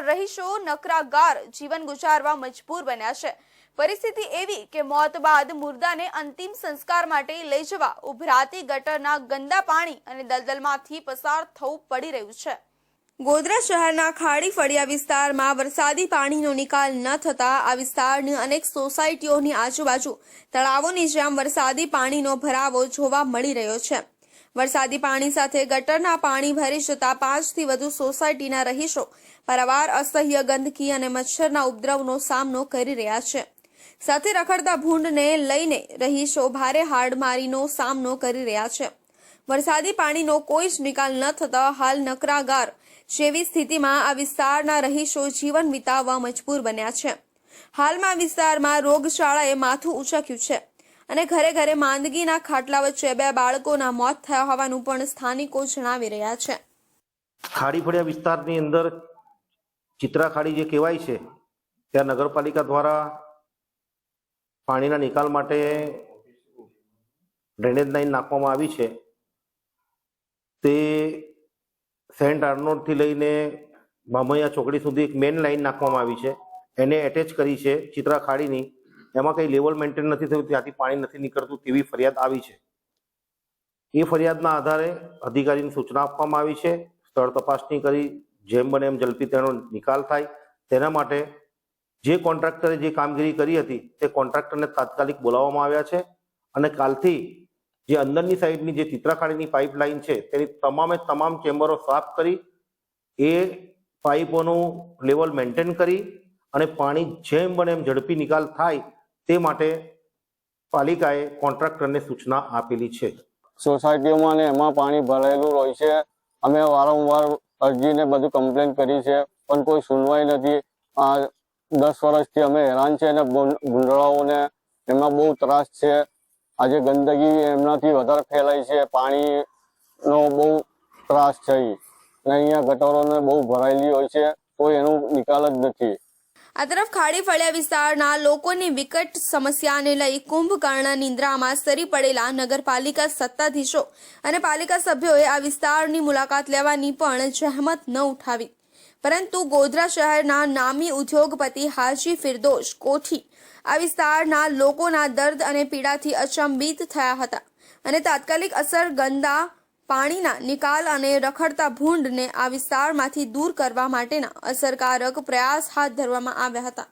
રહીશો નકરાગાર જીવન ગુજારવા મજબૂર બન્યા છે. પરિસ્થિતિ એવી કે મોત બાદ મુર્દાને અંતિમ સંસ્કાર માટે લઈ જવા ઉભરાતી ગટરના ગંદા પાણી અને દલદલમાંથી પસાર થવું પડી રહ્યું છે. ગોધરા શહેરના ખાડી ફળિયા વિસ્તારમાં વરસાદી પાણીનો નિકાલ ન થતા આ વિસ્તારની અનેક સોસાયટીઓની આજુબાજુ તળાવોની જેમ વરસાદી પાણીનો ભરાવો જોવા મળી રહ્યો છે. વરસાદી પાણી સાથે ગટરના પાણી ભરી જતા પાંચથી વધુ સોસાયટીના રહીશો પરવાર, અસહ્ય ગંદકી અને મચ્છરના ઉપદ્રવનો સામનો કરી રહ્યા છે. સાથે રખડતા ભૂંડને લઈને રહીશો ભારે હાડમારીનો સામનો કરી રહ્યા છે. વરસાદી પાણીનો કોઈ જ નિકાલ ન થતા હાલ નકરાગાર જેવી સ્થિતિમાં આ વિસ્તારના રહીશો જીવન વિતાવવા મજબૂર બન્યા છે. હાલમાં વિસ્તારમાં રોગચાળાએ માથું ઉચક્યું છે. અને ઘરે ઘરે માંદગીના ખાટલા વચ્ચે બે બાળકોના મોત થયા હોવાનું પણ સ્થાનિકો જણાવી રહ્યા છે. ખાડી ફળિયા વિસ્તારની અંદર ચિત્રા ખાડી જે કહેવાય છે, ત્યાં નગરપાલિકા દ્વારા પાણીના નિકાલ માટે ડ્રેનેજ લાઈન નાખવામાં આવી છે. તે સેન્ટ આર્નોડથી લઈને બામૈયા ચોકડી સુધી એક મેઇન લાઈન નાખવામાં આવી છે. એને એટેચ કરી છે ચિત્રા ખાડીની એમાં કંઈ લેવલ મેન્ટેન નથી થયું, ત્યાંથી પાણી નથી નીકળતું તેવી ફરિયાદ આવી છે. એ ફરિયાદના આધારે અધિકારીની સૂચના આપવામાં આવી છે. સ્થળ તપાસણી કરી, જેમ બને એમ ઝડપી તેનો નિકાલ થાય. તેના માટે જે કોન્ટ્રાક્ટરે જે કામગીરી કરી હતી, તે કોન્ટ્રાક્ટરને તાત્કાલિક બોલાવવામાં આવ્યા છે. અને કાલથી જે અંદરની સાઈડની જે ચિત્રાખાડીની પાઇપલાઇન છે, તેની તમામે તમામ ચેમ્બરો સાફ કરી, એ પાઇપોનું લેવલ મેન્ટેન કરી અને પાણી જેમ બને એમ ઝડપી નિકાલ થાય તે માટે પાલિકાએ કોન્ટ્રાક્ટરને સૂચના આપેલી છે. સોસાયટીઓમાં ને એમાં પાણી ભરાયેલું હોય છે. અમે વારંવાર અરજીને બધું કમ્પ્લેન કરી છે, પણ કોઈ સુનવાઈ નથી. આ દસ વર્ષથી અમે હેરાન છે અને ગુંડળાઓને એમાં બહુ ત્રાસ છે. આજે ગંદકી એમનાથી વધારે ફેલાય છે. પાણીનો બહુ ત્રાસ છે. અને અહીંયા ગટરોને બહુ ભરાયેલી હોય છે. કોઈ એનો નિકાલ જ નથી. આ તરફ ખાડી ફળિયા વિસ્તારના લોકોની વિકટ સમસ્યાને લઈ કુંભકર્ણ નિંદ્રામાં સરી પડેલા નગરપાલિકા સત્તાધીશો અને પાલિકા સભ્યોએ આ વિસ્તારની મુલાકાત લેવાની પણ જહેમત ન ઉઠાવી. પરંતુ ગોધરા શહેરના નામી ઉદ્યોગપતિ હાજી ફિરદોશ કોઠી આ વિસ્તારના લોકોના દર્દ અને પીડાથી અચંબિત થયા હતા અને તાત્કાલિક અસર ગંદા પાણીના નિકાલ અને રખડતા ભૂંડને આ વિસ્તારમાંથી દૂર કરવા માટેના અસરકારક પ્રયાસ હાથ ધરવામાં આવ્યા હતા.